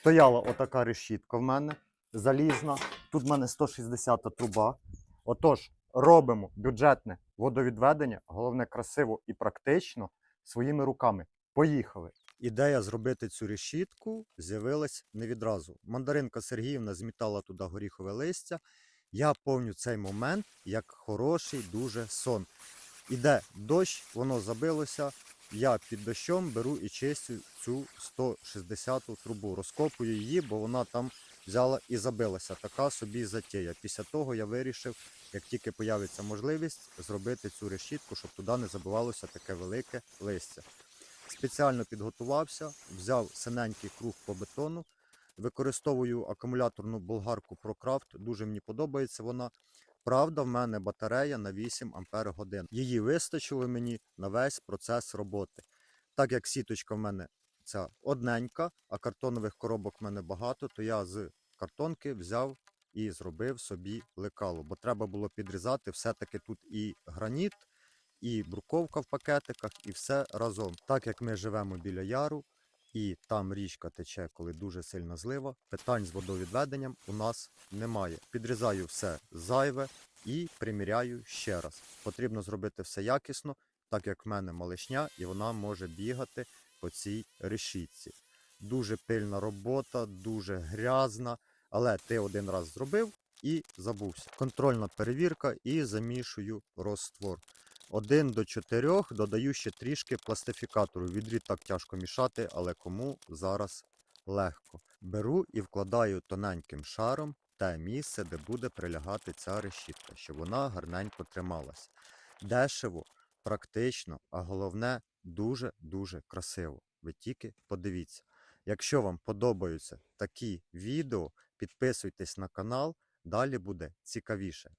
Стояла отака решітка в мене залізна. Тут в мене 160 труба. Отож, робимо бюджетне водовідведення, головне красиво і практично своїми руками. Поїхали. Ідея зробити цю решітку з'явилась не відразу. Мандаринка Сергіївна змітала туди горіхове листя. Я помню цей момент як хороший дуже сон. Іде дощ, воно забилося. Я під дощом беру і чистю цю 160 трубу. Розкопую її, бо вона там взяла і забилася. Така собі затія. Після того я вирішив, як тільки появиться можливість, зробити цю решітку, щоб туди не забивалося таке велике листя. Спеціально підготувався, взяв синенький круг по бетону, використовую акумуляторну болгарку ProCraft, дуже мені подобається вона. Правда, в мене батарея на 8 Ампер годин. Її вистачило мені на весь процес роботи. Так як сіточка в мене ця одненька, а картонових коробок в мене багато, то я з картонки взяв і зробив собі лекало, бо треба було підрізати все-таки тут і граніт, і бруковка в пакетиках, і все разом. Так як ми живемо біля яру, і там річка тече, коли дуже сильна злива, питань з водовідведенням у нас немає. Підрізаю все зайве і приміряю ще раз. Потрібно зробити все якісно, так як в мене малишня, і вона може бігати по цій решітці. Дуже пильна робота, дуже грязна, але ти один раз зробив і забувся. Контрольна перевірка і замішую розтвор. 1 до 4 додаю ще трішки пластифікатору. Відрід так тяжко мішати, але кому зараз легко. Беру і вкладаю тоненьким шаром те місце, де буде прилягати ця решітка, щоб вона гарненько трималась. Дешево, практично, а головне дуже-дуже красиво. Ви тільки подивіться. Якщо вам подобаються такі відео, підписуйтесь на канал, далі буде цікавіше.